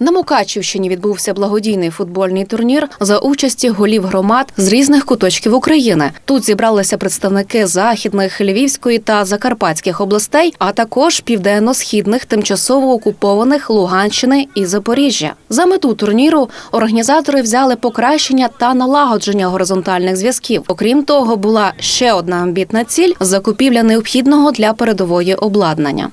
На Мукачівщині відбувся благодійний футбольний турнір за участі голів громад з різних куточків України. Тут зібралися представники західних, львівської та закарпатських областей, а також південно-східних тимчасово окупованих Луганщини і Запоріжжя. За мету турніру організатори взяли покращення та налагодження горизонтальних зв'язків. Окрім того, була ще одна амбітна ціль закупівля необхідного для передової обладнання.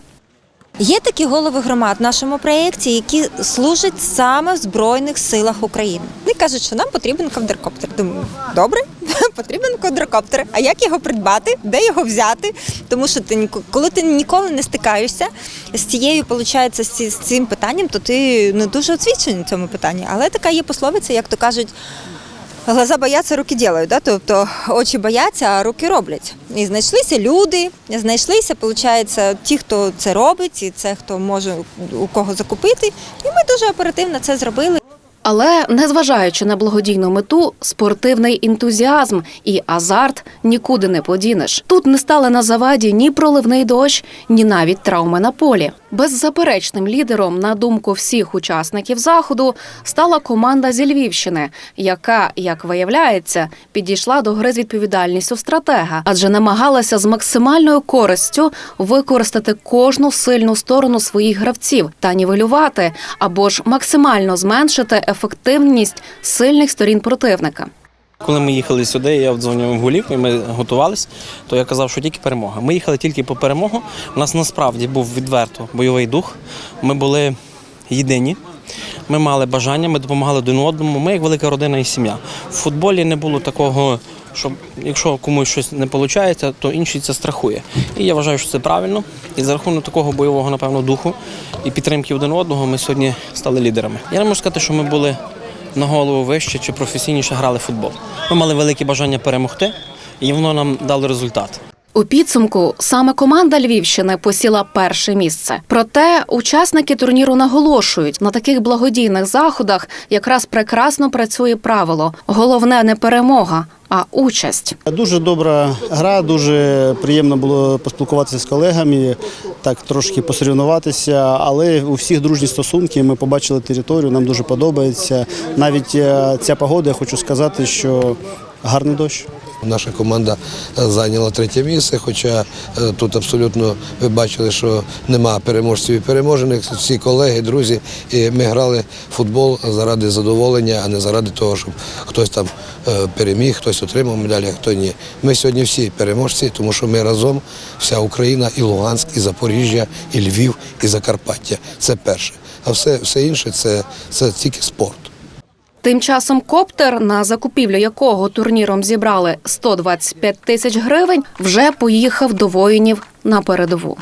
Є такі голови громад в нашому проєкті, які служать саме в Збройних силах України. Вони кажуть, що нам потрібен квадрокоптер. Думаю, добре, потрібен квадрокоптер. А як його придбати? Де його взяти? Тому що ти коли ти ніколи не стикаєшся з цією, виходить, з цим питанням, то ти не дуже освічений в цьому питанні. Але така є пословиця, як то кажуть. Глаза бояться, руки ділають, да? тобто очі бояться, а руки роблять. І знайшлися люди, знайшлися, виходить, ті, хто це робить, і це хто може у кого закупити. І ми дуже оперативно це зробили. Але незважаючи на благодійну мету, спортивний ентузіазм і азарт нікуди не подінеш. Тут не стали на заваді ні проливний дощ, ні навіть травми на полі. Беззаперечним лідером, на думку всіх учасників заходу, стала команда зі Львівщини, яка, як виявляється, підійшла до гри з відповідальністю стратега, адже намагалася з максимальною користю використати кожну сильну сторону своїх гравців та нівелювати або ж максимально зменшити ефективність сильних сторін противника. Коли ми їхали сюди, я дзвонив голів, і ми готувались, то я казав, що тільки перемога. Ми їхали тільки по перемогу. У нас насправді був відверто бойовий дух. Ми були єдині. Ми мали бажання, ми допомагали один одному. Ми як велика родина і сім'я. В футболі не було такого, що якщо комусь щось не виходить, то інший це страхує. І я вважаю, що це правильно. І за рахунок такого бойового, напевно, духу і підтримки один одного ми сьогодні стали лідерами. Я не можу сказати, що ми були на голову вище чи професійніше грали в футбол. Ми мали велике бажання перемогти, і воно нам дало результат. У підсумку саме команда Львівщини посіла перше місце. Проте учасники турніру наголошують, на таких благодійних заходах якраз прекрасно працює правило: головне не перемога, а участь. Дуже добра гра, дуже приємно було поспілкуватися з колегами, так трошки посорівнуватися, але у всіх дружні стосунки. Ми побачили територію, нам дуже подобається. Навіть е, ця погода, я хочу сказати, що гарний дощ. Наша команда е, зайняла третє місце, хоча е, тут абсолютно ви бачили, що нема переможців і переможених. Всі колеги, друзі, і ми грали футбол заради задоволення, а не заради того, щоб хтось там е, переміг, хтось отримав медалі, а хто ні. Ми сьогодні всі переможці, тому що ми разом, вся Україна, і Луганськ, і Запоріжжя, і Львів, і Закарпаття. Це перше. А все, все інше це, це тільки спорт. Тим часом коптер, на закупівлю якого турніром зібрали 125 тисяч гривень, вже поїхав до воїнів на передову.